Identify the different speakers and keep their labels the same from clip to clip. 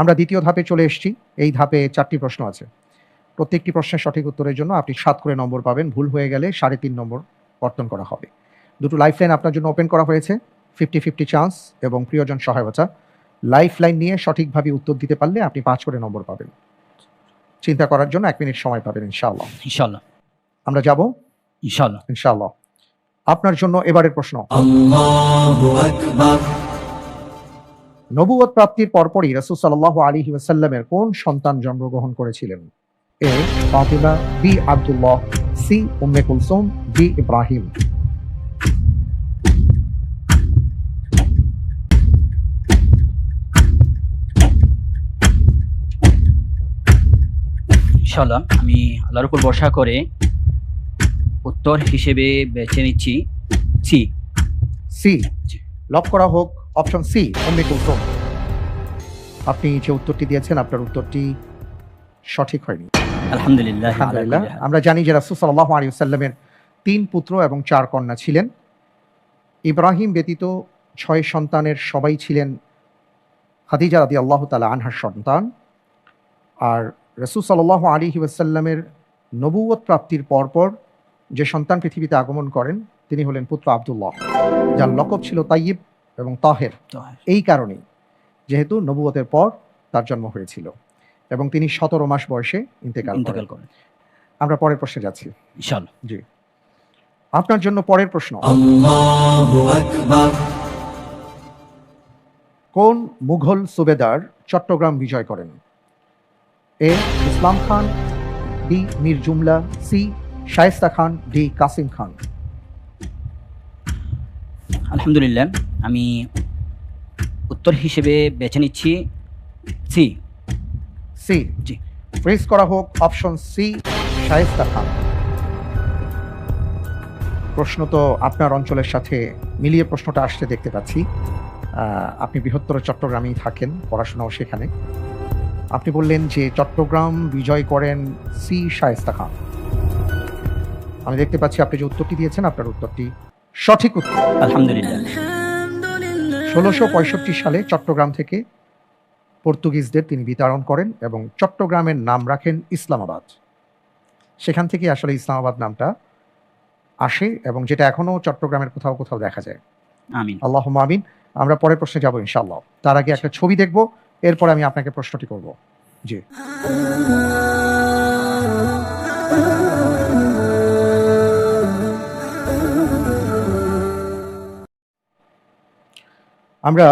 Speaker 1: আমরা দ্বিতীয় ধাপে চলে এসেছি। এই ধাপে চারটি প্রশ্ন আছে। প্রত্যেকটি প্রশ্নের সঠিক উত্তরের জন্য আপনি সাত করে নম্বর পাবেন। ভুল হয়ে গেলে সাড়ে তিন নম্বর কর্তন করা হবে। দুটো লাইফ লাইন আপনার জন্য ওপেন করা হয়েছে। ফিফটি ফিফটি চান্স এবং প্রিয়জন সহায়তা। লাইফ লাইন নিয়ে সঠিকভাবে উত্তর দিতে পারলে আপনি পাঁচ করে নম্বর পাবেন। চিন্তা করার জন্য এক মিনিট সময় পাবেন ইনশাআল্লাহ।
Speaker 2: ইনশাল্লাহ
Speaker 1: আমরা যাব?
Speaker 2: ইনশাল্লাহ
Speaker 1: ইনশাআল্লাহ। আপনার জন্য এবারের প্রশ্ন। নবুয়ত প্রাপ্তির পরপরই রাসূল সাল্লাল্লাহু আলাইহি ওয়াসাল্লামের কোন সন্তান জন্মগ্রহণ করেছিলেন? A Fatima B Abdullah C Umm Kulthum D Ibrahim.
Speaker 2: ইনশাল্লাহ আমি আল্লাহর উপর ভরসা করে উত্তর হিসেবে বেছে নিচ্ছি সি।
Speaker 1: সি। লক করা হোক। অপশন সি উম্মে কুলসুম আপনি যে উত্তরটি দিয়েছেন আপনার উত্তরটি সঠিক হয়নি।
Speaker 2: আলহামদুলিল্লাহ
Speaker 1: আলহামদুলিল্লাহ। আমরা জানি যে রাসূল সাল্লাল্লাহু আলাইহি ওয়াসাল্লামের তিন পুত্র এবং চার কন্যা ছিলেন। ইব্রাহিম ব্যতীত ছয় সন্তানের সবাই ছিলেন খাদিজা রাদি আল্লাহ তালা আনহার সন্তান। আর রসুল সাল্লাল্লাহু আলাইহি ওয়াসাল্লামের নবুয়ত প্রাপ্তির পরপর যে সন্তান পৃথিবীতে আগমন করেন তিনি হলেন পুত্র আব্দুল্লাহ যার লকব ছিল তাইয়িব। এবং তাহের। এই কারণেই যেহেতু নবুয়তের পর তার জন্ম হয়েছিল এবং তিনি সতেরো মাস বয়সে ইন্তেকাল
Speaker 2: ইন্তেকাল
Speaker 1: করেন। আমরা পরের প্রশ্নে যাচ্ছি। জি। আপনার জন্য পরের প্রশ্ন। কোন মুঘল সুবেদার চট্টগ্রাম বিজয় করেন? A Islam Khan B Mir Jumla C Shaista Khan D Qasim Khan.
Speaker 2: আলহামদুলিল্লাহ আমি উত্তর হিসেবে বেছে নিচ্ছি সি
Speaker 1: সি
Speaker 2: জি।
Speaker 1: ফ্রিজ করা হোক অপশন সি শায়েস্তা খান প্রশ্ন তো আপনার অঞ্চলের সাথে মিলিয়ে প্রশ্নটা আসতে দেখতে পাচ্ছি। আপনি বৃহত্তর চট্টগ্রামেই থাকেন পড়াশোনাও সেখানে। আপনি বললেন যে চট্টগ্রাম বিজয় করেন সি শায়েস্তা খান আমি দেখতে পাচ্ছি আপনি যে উত্তরটি দিয়েছেন আপনার উত্তরটি সঠিক উত্তর।
Speaker 2: আলহামদুলিল্লাহ।
Speaker 1: ষোলোশো পঁয়ষট্টি সালে চট্টগ্রাম থেকে পর্তুগিজদের তিনি বিতাড়ন করেন এবং চট্টগ্রামের নাম রাখেন ইসলামাবাদ। সেখান থেকে আসলে ইসলামাবাদ নামটা আসে এবং যেটা এখনও চট্টগ্রামের কোথাও কোথাও দেখা যায়।
Speaker 2: আমিন।
Speaker 1: আল্লাহ আমিন। আমরা পরের প্রশ্নে যাব ইনশাল্লাহ তার আগে একটা ছবি দেখব এরপর আমি আপনাকে প্রশ্নটি করব। জি। আমরা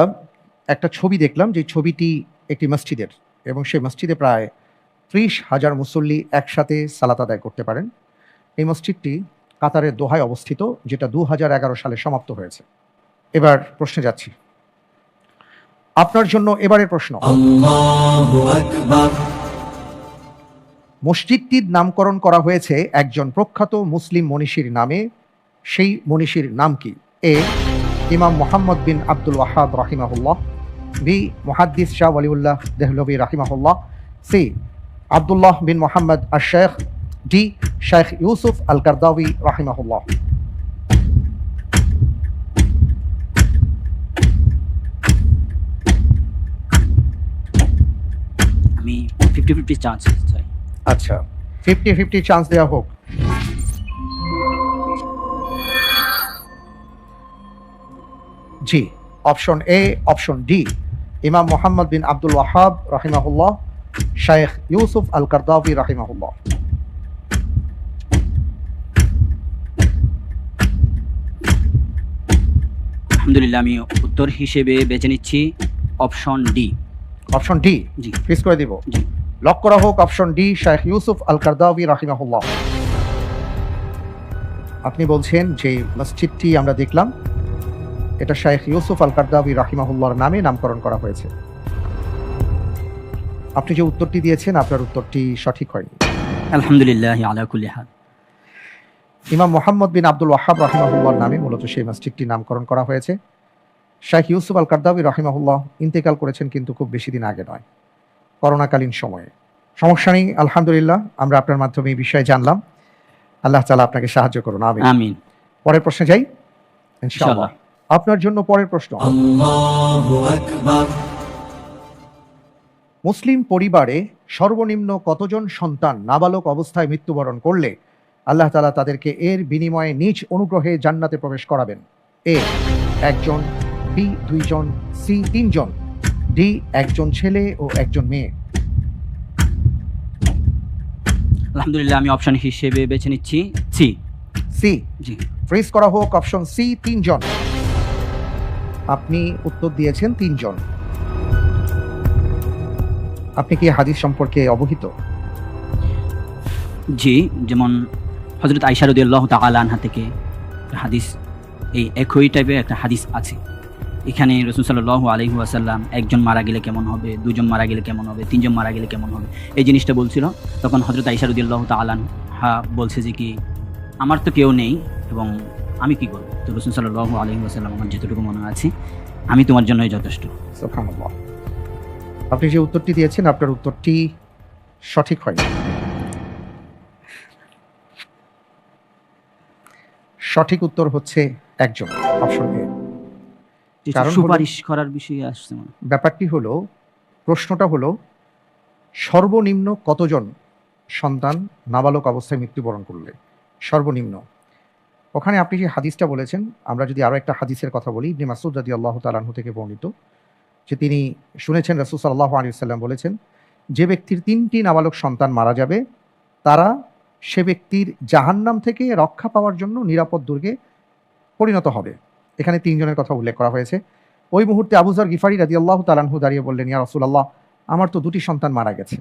Speaker 1: একটা ছবি দেখলাম যে ছবিটি একটি মসজিদের এবং সেই মসজিদে প্রায় ত্রিশ হাজার মুসল্লি একসাথে সালাত আদায় করতে পারেন। এই মসজিদটি কাতারের দোহায় অবস্থিত যেটা দু হাজার এগারো সালে সমাপ্ত হয়েছে। এবার প্রশ্নে যাচ্ছি। আপনার জন্য এবারের প্রশ্ন। মসজিদটির নামকরণ করা হয়েছে একজন প্রখ্যাত মুসলিম মনীষীর নামে। সেই মনীষীর নাম কি? এ ইমাম মোহাম্মদ বিন আব্দুল ওয়াহাব রাহিমাহুল্লাহ বি মুহাদ্দিস শাহ ওয়ালিউল্লাহ দেহলবি রাহিমাহুল্লাহ সি আব্দুল্লাহ বিন মোহাম্মদ আর Sheikh D Sheikh Yusuf al Qaradawi রাহিমাহুল্লাহ
Speaker 2: আমি ফিফটি ফিফটি চান্স চাই
Speaker 1: আচ্ছা। ফিফটি ফিফটি চান্স দেওয়া হোক। জি option A option D Imam Muhammad bin Abdul Wahab রাহিমাহুল্লাহ শায়েখ ইউসুফ আল কারদাবি রাহিমাহুল্লাহ
Speaker 2: আলহামদুলিল্লাহ আমি উত্তর হিসেবে বেছে নিচ্ছি অপশন ডি
Speaker 1: অপশন ডি
Speaker 2: জি।
Speaker 1: ফিক্স করে দিব?
Speaker 2: জি।
Speaker 1: লক করা হোক অপশন ডি শায়েখ ইউসুফ আল কারদাবি রাহিমাহুল্লাহ আপনি বলছেন যে মসজিদটি আমরা দেখলাম এটা শায়েখ ইউসুফ আল কারদাবি রাহিমাহুল্লাহর নামে নামকরণ করা হয়েছে। আপনি যে উত্তরটি দিয়েছেন আপনার উত্তরটি সঠিক হয়নি।
Speaker 2: আলহামদুলিল্লাহ আলা
Speaker 1: ইমাম মোহাম্মদ বিন আব্দুল ওয়াহাব রাহিমাহুল্লাহর নামে মূলত সেই মসজিদটি নামকরণ করা হয়েছে। শাইখ ইউসুফ আল কারদাবি রাহিমাহুল্লাহ ইন্তেকাল করেছেন কিন্তু খুব বেশি দিন আগে নয় করোনাকালীন সময়ে। সমস্যা নেই আলহামদুলিল্লাহ আমরা আপনার মাধ্যমে এই বিষয়ে জানলাম। আল্লাহ তালা আপনাকে সাহায্য করুন আমি
Speaker 2: আমিন।
Speaker 1: পরের প্রশ্নে যাই ইনশাআল্লাহ। আপনার জন্য পরের প্রশ্ন। মুসলিম পরিবারে সর্বনিম্ন কতজন সন্তান নাবালক অবস্থায় মৃত্যুবরণ করলে আল্লাহ তালা তাদেরকে এর বিনিময়ে নিজ অনুগ্রহে জান্নাতে প্রবেশ করাবেন? এ একজন বি দুইজন সি তিনজন ডি একজন ছেলে ও একজন মেয়ে।
Speaker 2: আলহামদুলিল্লাহ আমি অপশন হিসেবে বেছে নিচ্ছি সি।
Speaker 1: সি।
Speaker 2: জি।
Speaker 1: ফ্রিজ করা হোক অপশন সি তিনজন। আপনি উত্তর দিয়েছেন তিনজন। আপনি কি হাদিস সম্পর্কে অবহিত?
Speaker 2: জি, যেমন হজরত আইসা রদি আল্লাহ আনহা থেকে হাদিস, এই একই টাইপের একটা হাদিস আছে। এখানে রসুল সাল্লাহ আলহি আসাল্লাম একজন মারা গেলে কেমন হবে, দুজন মারা গেলে কেমন হবে, তিনজন মারা গেলে কেমন হবে, এই জিনিসটা বলছিল। তখন হজরত আইসা রদি আল্লাহ তালানহা বলছে যে কি, আমার তো কেউ নেই এবং আমি কি করব? তো রসুল সাল্লাহ আলহি আসাল্লাম আমার যতটুকু মনে আছে আমি তোমার জন্যই যথেষ্ট।
Speaker 1: আপনি যে উত্তরটি দিয়েছেন আপনার উত্তরটি সঠিক হয়নি। সঠিক উত্তর হচ্ছে একজন অপশন এ। কারণ
Speaker 2: সুপারিশ করার বিষয়ে আসছে
Speaker 1: ব্যাপারটি হলো প্রশ্নটা হলো সর্বনিম্ন কতজন সন্তান নাবালক অবস্থায় মৃত্যুবরণ করলে? সর্বনিম্ন। ওখানে আপনি যে হাদিসটা বলেছেন, আমরা যদি আরও একটা হাদিসের কথা বলি, ইবনে মাসুদ রাদি আল্লাহ তালাহু থেকে বর্ণিত, যে তিনি শুনেছেন রাসুল সাল্লাহ আলী সাল্লাম বলেছেন, যে ব্যক্তির তিনটি নাবালক সন্তান মারা যাবে, তারা সে ব্যক্তির জাহান্নাম থেকে রক্ষা পাওয়ার জন্য নিরাপদ দুর্গে পরিণত হবে। এখানে তিনজনের কথা উল্লেখ করা হয়েছে। ওই মুহূর্তে আবুজার গিফারি রাজি আল্লাহ তালানহু দাঁড়িয়ে বললেন, ইয়া রসুল্লাহ আমার তো দুটি সন্তান মারা গেছে।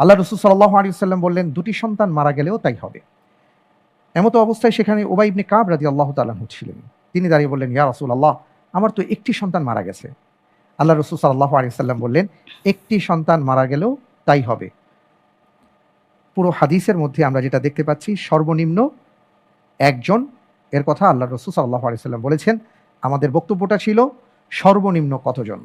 Speaker 1: আল্লাহ রসুল সাল্লাহ আলী সাল্লাম বললেন, দুটি সন্তান মারা গেলেও তাই হবে। এমতো অবস্থায় সেখানে ওবাই ইবনে কাব রাজি আল্লাহ তালানহু ছিলেন। তিনি দাঁড়িয়ে বললেন ইয়া রসুল আল্লাহ আমার তো একটি সন্তান মারা গেছে। আল্লাহ রসুল সাল্লাহ আলী সাল্লাম বললেন একটি সন্তান মারা গেলেও তাই হবে। পুরো হাদিসের মধ্যে আমরা যেটা দেখতে পাচ্ছি সর্বনিম্ন একজন এর কথা আল্লাহ রসুল সাল্লাহ আলী সাল্লাম বলেছেন আমাদের বক্তব্যটা ছিল সর্বনিম্ন কতজন?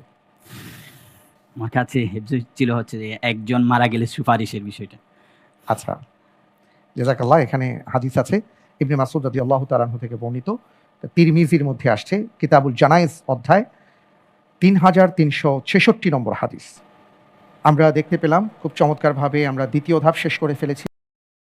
Speaker 2: আমার কাছে ছিল হচ্ছে যে একজন মারা গেলে সুপারিশের বিষয়টা।
Speaker 1: আচ্ছা। জেজাকাল্লাহ এখানে হাদিস আছে। ইবনে মাসুদ রাজি আল্লাহ তালাহ থেকে বর্ণিত। তিরমিজির মধ্যে আসছে কিতাবুল জানাইজ অধ্যায় তিন হাজার তিনশো ছেষট্টি নম্বর হাদিস। আমরা দেখতে পেলাম, খুব চমৎকারভাবে আমরা দ্বিতীয় ধাপ শেষ করে ফেলেছি।